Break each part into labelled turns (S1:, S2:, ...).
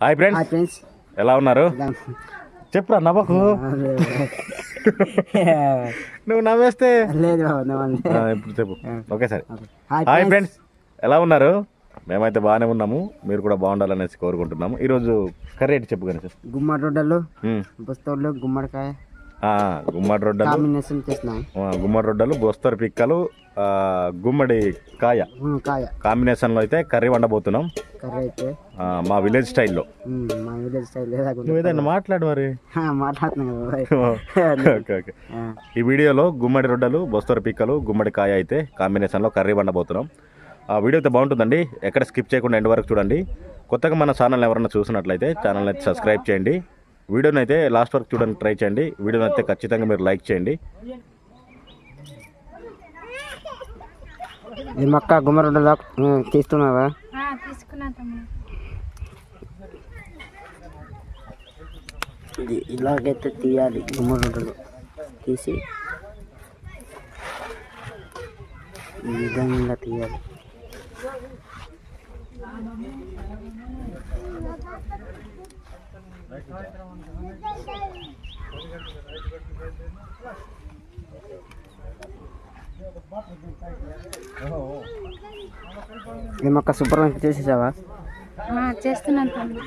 S1: Hi friends ఎలా ఉన్నారు? చెప్పురా నవ్వకు? నువ్వు నవ్వేస్తే? ఇప్పుడు చెప్పు. Okay sir.
S2: హాయ్ ఫ్రెండ్స్
S1: ఎలా ఉన్నారు? మేమైతే బాగానే ఉన్నాము మీరు కూడా బాగుండాలనేసి కోరుకుంటున్నాము. ఈరోజు కర్రీ ఏంటి చెప్పు కానీ సార్
S2: గుమ్మడి రొడ్డలు బుస్తోళ్ళు గుమ్మడికాయ.
S1: గుమ్మడి రొడ్డలు
S2: కాంబినేషన్ చేసినాం.
S1: ఆ, గుమ్మడి రొడ్డలు బొస్తరు పిక్కలు గుమ్మడి కాయ.
S2: కాయ.
S1: కాంబినేషన్లో అయితే కర్రీ వండబోతున్నాం.
S2: కర్రీ అయితే.
S1: మా విలేజ్ స్టైల్లో
S2: మా విలేజ్ స్టైల్
S1: నువ్వు ఏదైనా మాట్లాడు మరి. ఓకే ఈ వీడియోలో గుమ్మడి రొడ్డలు బొస్తర పిక్కలు గుమ్మడి కాయ అయితే కాంబినేషన్లో కర్రీ వండబోతున్నాం. వీడియో అయితే బాగుంటుందండి. ఎక్కడ స్కిప్ చేయకుండా ఎండ్ వరకు చూడండి. కొత్తగా మన ఛానల్ ఎవరైనా చూసినట్లయితే ఛానల్ అయితే సబ్స్క్రైబ్ చేయండి. వీడియోని అయితే లాస్ట్ వరకు చూడడానికి ట్రై చేయండి. వీడియోని అయితే ఖచ్చితంగా మీరు లైక్ చేయండి.
S2: ఇది మక్క ఉమ్, తీస్తున్నావా?
S3: తీసుకున్నా తమ్ముడు.
S2: ఇది ఇలాగైతే తీయాలి గుమ్మడి రొడ్డలు తీసి. ఈ విధంగా తీయాలి. ఇది మొక్క శుభ్రంగా చేసేసావా?
S3: చేస్తున్నాను తమ్ముడు.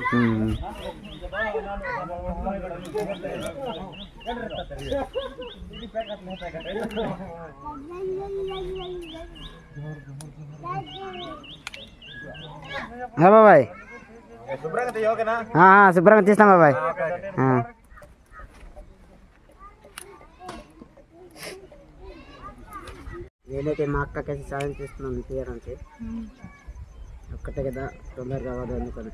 S2: ఆ బాబాయ్. శుభ్రంగా తీస్తాం బాబాయ్. నేనైతే మా అక్కకైతే సాయం చేస్తున్నాను తీయడానికి ఒక్కటే కదా తొందరగా అవ్వదు అందుకని.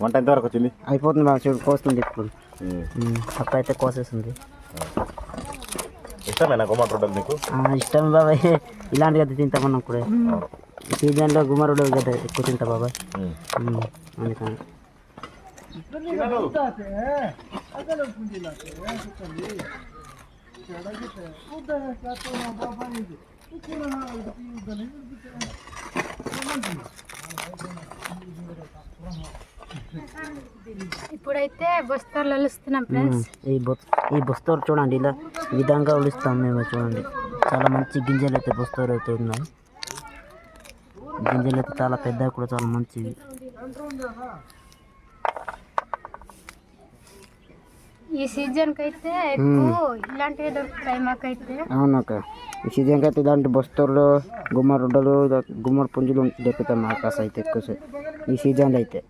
S1: వంట ఎంతవరకు వచ్చింది?
S2: అయిపోతుంది బాగా చూడు కోస్తుంది ఇప్పుడు. అక్క అయితే కోసేస్తుంది.
S1: ఇష్టమేనా గుమ్మడి రొడ్డలు నీకు?
S2: ఇష్టం బాబాయ్ ఇలాంటి కదా తింటామన్నాం కూడా సీజన్లో గుమ్మరుడు కదా ఎక్కువ తింటా బాబాయ్ ఉమ్, అందుకని.
S3: ఇప్పుడైతే బస్తాలు వలుస్తున్నాం ఫ్రెండ్స్.
S2: ఈ ఈ బొస్తోరు చూడండి ఇలా విధంగా ఉలుస్తాం మేము చూడండి. చాలా మంచి గింజలు అయితే బొస్తోరు అయితే ఉన్నాయి. గింజలు అయితే చాలా పెద్దగా కూడా చాలా మంచివి.
S3: ఈ సీజన్కి అయితే ఎక్కువ ఇలాంటివి దొరుకుతాయి మాకైతే.
S2: అవును అక్క ఈ సీజన్కి అయితే ఇలాంటి బొస్తోర్లు గుమ్మడి రొడ్డలు గుమ్మడి పుంజులు దొరుకుతాయి మా కాస అయితే ఎక్కువ. ఈ సీజన్లో అయితే.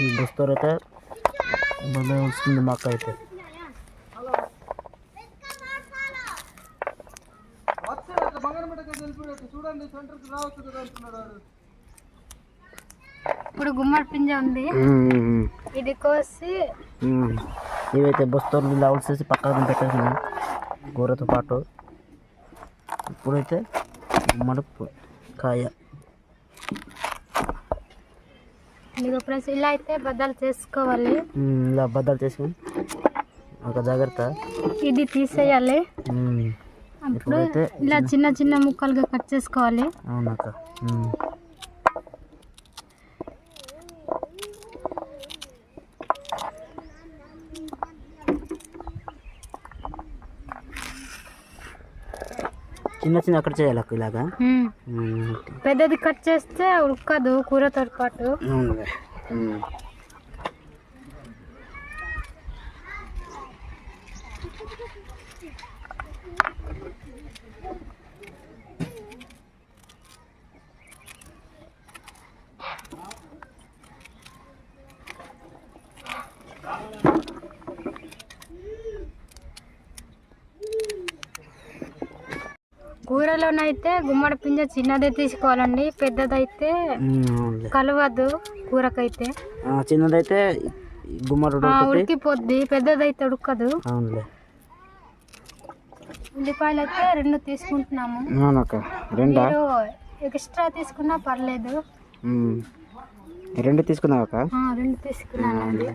S2: ఈ బొస్తోర్ అయితే భలే వస్తుంది మాకు అయితే
S3: ఇప్పుడు గుమ్మడి పింజ ఉంది. ఇది కోసి.
S2: ఇవైతే బొస్తోర్లు ఇలా ఉల్సేసి పక్కన పెట్టేసినాం. కూరతో పాటు. ఇప్పుడైతే మడుపు కాయ
S3: ఇదిగో ఫ్రెండ్స్ ఇలా అయితే బద్దలు చేసుకోవాలి.
S2: ఇలా బద్దలు చేసుకుని ఒక జాగ్రత్త.
S3: ఇది తీసేయాలి. అప్పుడు ఇలా చిన్న చిన్న ముక్కలుగా కట్ చేసుకోవాలి.
S2: అవునక్క. చిన్న చిన్న అక్కడ చేయాలి అక్క ఇలాగా.
S3: పెద్దది కట్ చేస్తే ఉడకదు కూరతో పాటు. కూరలోనైతే గుమ్మడి పింజ చిన్నదే తీసుకోవాలండి పెద్దదైతే
S2: మ్మ్. అవునులే
S3: కలవదు కూరకైతే.
S2: చిన్నదైతే గుమ్మడి
S3: ఉడికిపోద్ది పెద్దదైతే ఉడకదు. ఉల్లిపాయలు అయితే రెండు తీసుకుంటున్నాము.
S2: రెండా?
S3: ఎక్స్ట్రా తీసుకున్నా పర్లేదు.
S2: రెండు
S3: ఆ, రెండు తీసుకున్నానండి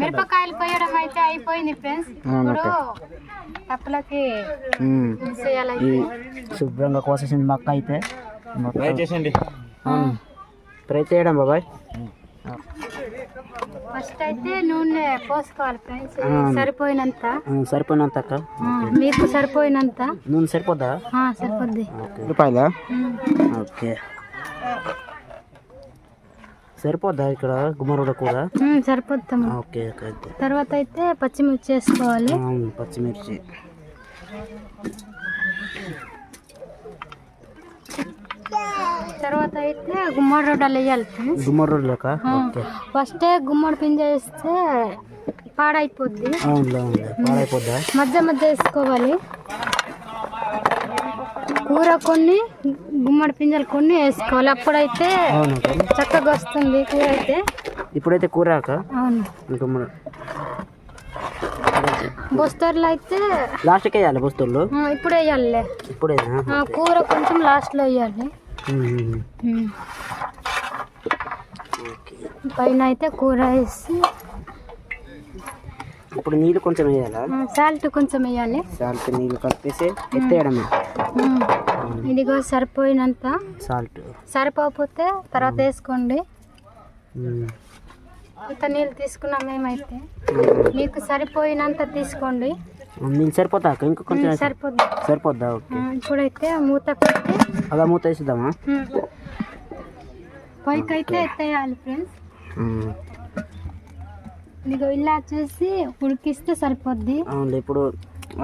S3: మిరపకాయలు కొయ్యడం అయితే అయిపోయింది ఫ్రెండ్స్. ఇప్పుడు తప్పులకి
S2: ఈ శుభ్రంగా కోసేసింది మక్క అయితే.
S1: ట్రై చేసేయండి.
S2: ఫ్రై చేయడం బాబాయ్.
S3: ఫస్ట్ అయితే నూనె పోసుకోవాలి ఫ్రెండ్స్. సరిపోయినంత.
S2: సరిపోయినంత అక్క.
S3: మీకు సరిపోయినంత.
S2: నూనె సరిపోద్దా?
S3: ఆ, సరిపోద్ది.
S2: రూపాయలా. ఓకే. సరిపోద్దా ఇక్కడ గుమ్మరుడ కూర?
S3: ఉమ్, సరిపోద్దాము
S2: ఓకే ఓకే
S3: తర్వాత అయితే పచ్చిమిర్చి వేసుకోవాలి.
S2: అవును పచ్చిమిర్చి.
S3: తర్వాత అయితే గుమ్మడి రొడ్డలు వేయాలి
S2: గుమ్మరుడులక ఓకే.
S3: ఫస్టే గుమ్మడి పింజ వేస్తే పాడైపోద్ది.
S2: పాడైపోద్దా?
S3: మధ్య మధ్య వేసుకోవాలి. కూర కొన్ని గుమ్మడి పింజలు కొన్ని వేసుకోవాలి. అప్పుడైతే
S2: అవును.
S3: చక్కగా వస్తుంది కూర అయితే.
S2: ఇప్పుడైతే కూర
S3: అవును.
S2: గుమ్మరు
S3: బొస్తర్లు అయితే
S2: లాస్ట్కి వేయాలి బస్తులు
S3: ఆ, ఇప్పుడు వేయాలి
S2: ఇప్పుడేనా?
S3: ఆ, కూర కొంచెం లాస్ట్లో వేయాలి. పైన అయితే కూర వేసి
S2: ఇప్పుడు నీళ్ళు కొంచెం వేయాలా?
S3: సాల్ట్ కొంచెం వేయాలి.
S2: సాల్ట్ నీళ్ళు కలిపేసి ఎత్తేయడమే.
S3: ఇదిగో సరిపోయినంత.
S2: సాల్ట్.
S3: సరిపోకపోతే తర్వాత వేసుకోండి. ఇంత నీళ్ళు తీసుకున్నాం మేమైతే. మీకు సరిపోయినంత తీసుకోండి.
S2: నీళ్ళు సరిపోతా ఇంకా కొంచెం
S3: సరిపోద్ది.
S2: సరిపోద్దా?
S3: ఇప్పుడైతే మూత పెట్టి
S2: అలా మూత వేసిద్దామా?
S3: పైకి అయితే ఎత్తేయాలి ఫ్రెండ్స్. ఇదిగో ఇలా చేసి ఉడికిస్తే సరిపోద్ది.
S2: అవును ఇప్పుడు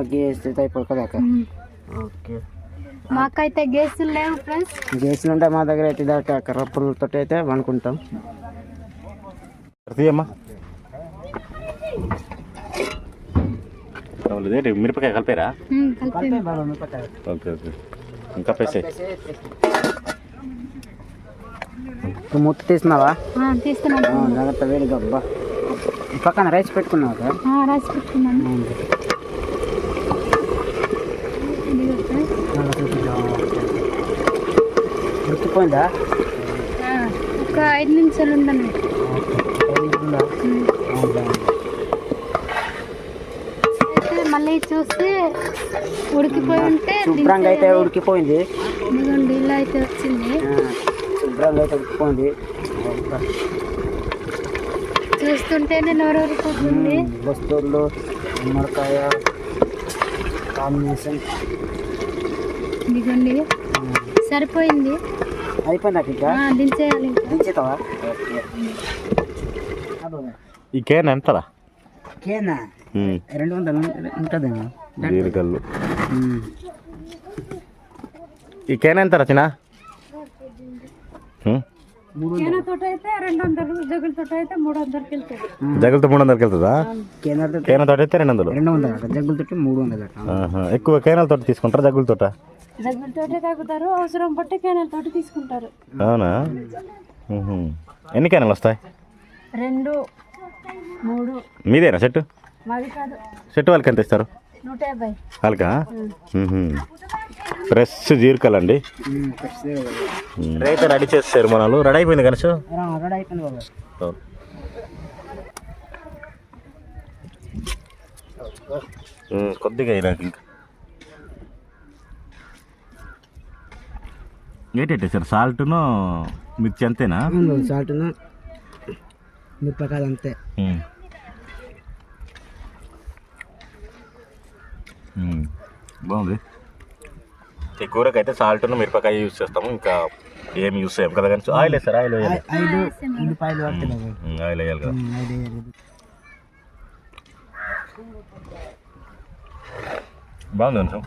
S2: అగ్గి వేస్తే అయిపోదు కదా. ఓకే.
S3: మాకైతే గ్యాసులు లేవు ఫ్రెండ్స్.
S2: గ్యాస్లు ఉంటే మా దగ్గర అయితే దాకా కర్రపులతో అయితే వండుకుంటాం.
S1: మిరపకాయ కలిపారా? Okay okay. ఇంకా పేసే.
S2: మూత తీస్తున్నావా
S3: తీస్తున్నాను.
S2: ఆ, జాగ్రత్త వేడిగా పక్కన రైస్ పెట్టుకున్నావు?
S3: రాసి పెట్టుకున్నాను ఇదిగో ఫ్రెండ్స్ ఆ, ఒక ఐదు నిమిషాలు ఉండను. అయితే మళ్ళీ చూస్తే ఉడికిపోయి ఉంటే
S2: శుభ్రంగా అయితే. ఉడికిపోయింది.
S3: ఇదిగోండి ఇలా అయితే వచ్చింది.
S2: శుభ్రంగా అయితే ఉడికిపోయింది.
S3: చూస్తుంటేనే నోరు ఊరిపోతుంది.
S2: వస్తువులు గుమ్మడికాయ కాంబినేషన్.
S3: ఇదిగోండి సరిపోయింది.
S2: అయిపోయిందా ఇంకా
S3: ఆ, దించేయాలి. ఇంకా.
S2: దించేతావా
S1: ఈ కేన్ ఎంతరా?
S2: కేనా? రెండు వందలు? ఉంటుందేమో
S1: జీరికల్లు
S2: ఉమ్.
S1: ఈ కేన్ ఎంత రచన జగలతో మూడు వందలకి వెళ్తుందా? కేన తోట అయితే రెండు వందలు.
S2: రెండు మూడు.
S1: ఎక్కువ కేనాల తోట తీసుకుంటారా జగ్గుల తోట?
S3: జగుల తోటే తాగుతారు అవసరం కేనల తోటి తీసుకుంటారు.
S1: అవునా. ఎన్ని కేనాలు వస్తాయి?
S3: రెండు మూడు.
S1: మీదేనా సెట్
S3: మాది కాదు.
S1: వాళ్ళకి ఎంత ఇస్తారు?
S3: నూట యాభై.
S1: వాళ్ళకా? ఫ్రెష్
S2: కదా.
S1: అయితే రెడీ చేస్తారు మనలు రెడీ అయిపోయింది కనీసం
S2: రెడీ అయిపోయింది బాబా.
S1: కొద్దిగా అయినాక ఇంకా. ఏంటంటే సార్ సాల్ట్ను మిర్చి అంతేనా?
S2: సాల్ట్ మిరపకాయలు అంతే.
S1: బాగుంది. ఈ కూరకైతే సాల్ట్ను మిరపకాయ యూజ్ చేస్తాము. ఇంకా ఏం యూజ్ చేయం కదా కానీ ఆయిల్ వేస్తారు ఆయిల్ ఉమ్, ఆయిల్ వేయాలి కదా. బాగుంది కొంచెం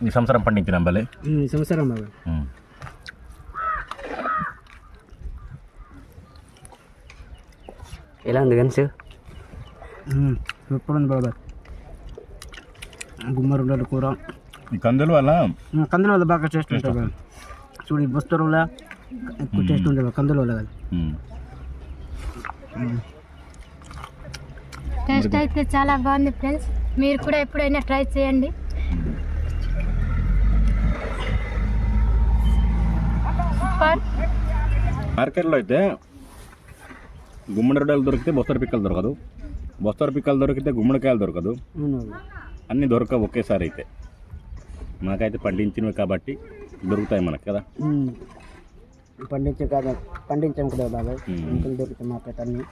S1: ఈ సంవత్సరం పండించిన బలే
S2: ఉమ్, ఈ సంవత్సరం
S1: ఉమ్.
S2: ఎలా ఉంది గన్స్? సూపర్ ఉంది బాబా. గుమ్మడి రొడ్డలు కూర.
S1: ఈ కందులు వల్ల?
S2: ఉమ్, కందుల వల్ల బాగా టేస్ట్ ఉంటుంది. చూడు ఈ బొస్తూరు వల్ల ఎక్కువ టేస్ట్ ఉంటుంది కందుల వల్ల కదా.
S1: ఉమ్.
S3: టేస్ట్ అయితే చాలా బాగుంది ఫ్రెండ్స్. మీరు కూడా ఎప్పుడైనా ట్రై చేయండి. సూపర్
S1: మార్కెట్లో అయితే గుమ్మడి రొడ్డలు దొరికితే బొస్తర పిక్కలు దొరకదు. బొస్తర పిక్కలు దొరికితే గుమ్మడికాయలు దొరకదు. అన్నీ దొరకవు ఒకేసారి అయితే. మాకైతే పండించినవి కాబట్టి దొరుకుతాయి మనకు కదా.
S2: పండించే కాదు పండించాం కూడా బాగా.
S1: ఉమ్.
S2: ఇంకా దొరుకుతాయి మాకైతే అన్ని.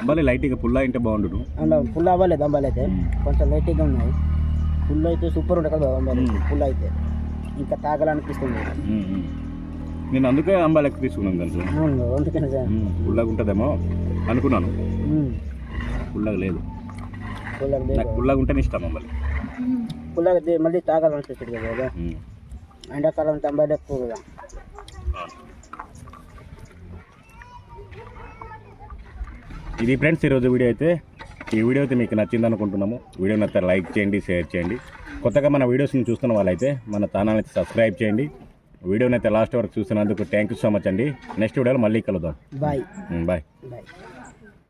S1: అంబాలి లైట్గా పుల్ల ఇంటే బాగుండు
S2: అలా ఫుల్ అవ్వలేదు అంబాలి అయితే. కొంచెం లైట్గా ఉన్నాయి. ఫుల్ అయితే సూపర్ ఉంటుంది కదా అంబాలి. ఫుల్ అయితే. ఇంకా తాగాలనిపిస్తుంది.
S1: నేను అందుకే అంబాలి ఎక్కువ తీసుకున్నాను
S2: అవును అందుకని సార్.
S1: ఉమ్, పుల్లగా ఉంటుందేమో అనుకున్నాను.
S2: ఉమ్.
S1: పుల్లగా లేదు. నాకు
S2: లేదు.
S1: పుల్లగా ఉంటేనే ఇష్టం అంబాలి.
S2: అయితే మళ్ళీ తాగాలనిపిస్తుంది కదా. ఎండాకాలం అంబాలి ఎక్కువ కదా.
S1: ఇది ఫ్రెండ్స్ ఈరోజు వీడియో అయితే ఈ వీడియో అయితే మీకు నచ్చింది అనుకుంటున్నాము. వీడియో నచ్చితే లైక్ చేయండి షేర్ చేయండి. కొత్తగా మన వీడియోస్ని చూస్తున్న వాళ్ళైతే మన ఛానల్ అయితే సబ్స్క్రైబ్ చేయండి. వీడియోని అయితే లాస్ట్ వరకు చూసినందుకు థ్యాంక్ యూ సో మచ్ అండి. నెక్స్ట్ వీడియోలో మళ్ళీ కలుద్దాం.
S2: Bye
S1: bye
S2: bye